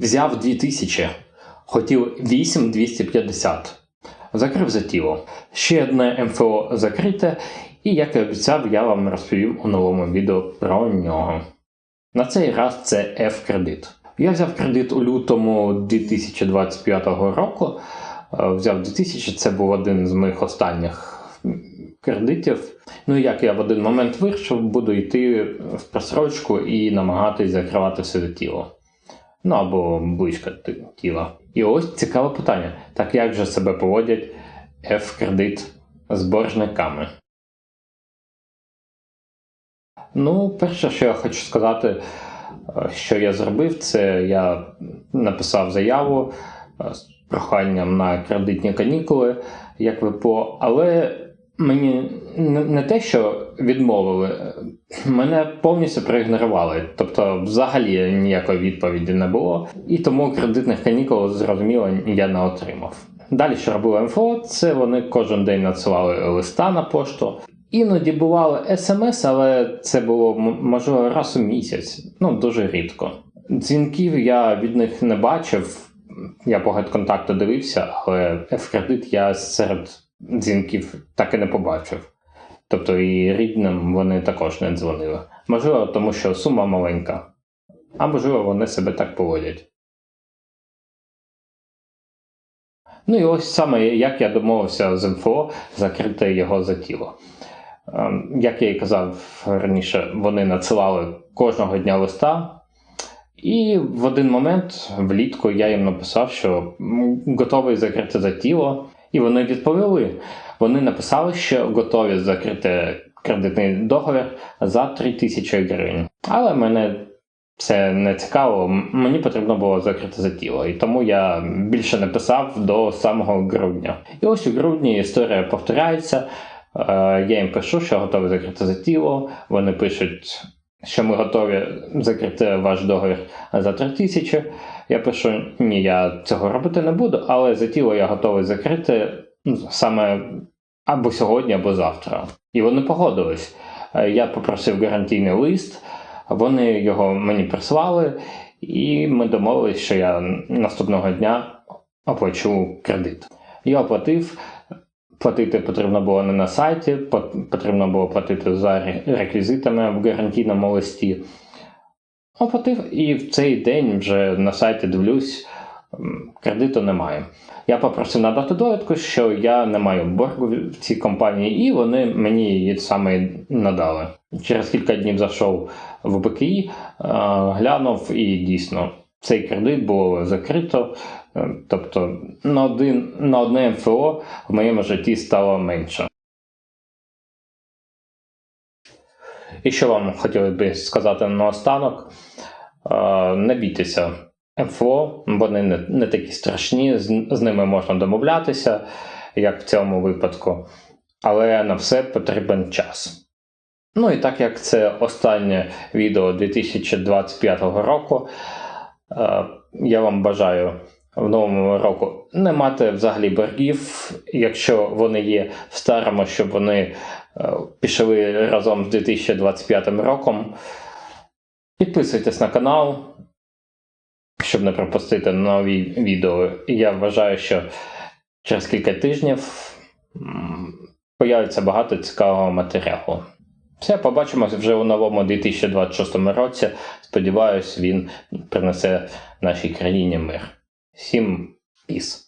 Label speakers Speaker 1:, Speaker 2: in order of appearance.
Speaker 1: Взяв 2000, хотів 8250. Закрив за тіло. Ще одне МФО закрите, і як і обіцяв, я вам розповім у новому відео про нього. На цей раз це F-кредит. Я взяв кредит у лютому 2025 року. Е, Взяв 2000, це був один з моїх останніх кредитів. Ну і як я в один момент вирішив, буду йти в просрочку і намагатись закривати все за тіло. Ну або близько тіла. І ось цікаве питання: так як же себе поводять F-кредит з боржниками? Ну, перше, що я хочу сказати, е, що я зробив, це я написав заяву е, з проханням на кредитні канікули, як ВПО, але мені не те, що відмовили, мене повністю проігнорували. Тобто, взагалі ніякої відповіді не було, і тому кредитних канікул, зрозуміло, я не отримав. Далі, що робило МФО, це вони кожен день надсилали листа на пошту. Іноді бували смс, але це було можливо раз у місяць, ну дуже рідко. Дзвінків я від них не бачив. Я по контакту дивився, але F-кредит я серед дзвінків так і не побачив. Тобто і рідним вони також не дзвонили. Можливо, тому що сума маленька, а можливо, вони себе так поводять. Ну і ось саме як я домовився з МФО закрити його за тіло. Ем, Як я і казав раніше, вони надсилали кожного дня листа, і в один момент влітку я їм написав, що готовий закрити за тіло, і вони відповіли. Вони написали, що готові закрити кредитний договір за 3 тисячі гривень. Але мене це не цікаво, мені потрібно було закрити за тіло, і тому я більше не писав до самого грудня. І ось у грудні історія повторяється. Е, Я їм пишу, що готові закрити за тіло. Вони пишуть, що ми готові закрити ваш договір за 3 тисячі. Я пишу: ні, я цього робити не буду, але за тіло я готовий закрити саме або сьогодні, або завтра. І вони погодились. Я попросив гарантійний лист, вони його мені прислали, і ми домовились, що я наступного дня оплачу кредит. Я оплатив. Платити потрібно було не на сайті, потрібно було платити за реквізитами в гарантійному листі. Оплатив, і в цей день вже на сайті дивлюсь, кредиту немає. Я попросив надати довідку, що я не маю боргу в цій компанії, і вони мені її саме надали. Через кілька днів зайшов в БКІ, е, глянув, і дійсно цей кредит було закрито. Е, Тобто на, один, на одне МФО в моєму житті стало менше. І що вам хотілося б сказати наостанок? Е, Не бійтеся МФО, вони не, не такі страшні, з, з ними можна домовлятися, як в цьому випадку, але на все потрібен час. Ну і так як це останнє відео 2025 року, е, я вам бажаю в новому року не мати взагалі боргів, якщо вони є в старому, щоб вони е, пішли разом з 2025 роком. Підписуйтесь на канал, щоб не пропустити нові відео. Я вважаю, що через кілька тижнів появиться багато цікавого матеріалу. Все, побачимось вже у новому 2026 році. Сподіваюсь, він принесе нашій країні мир. Всім піс.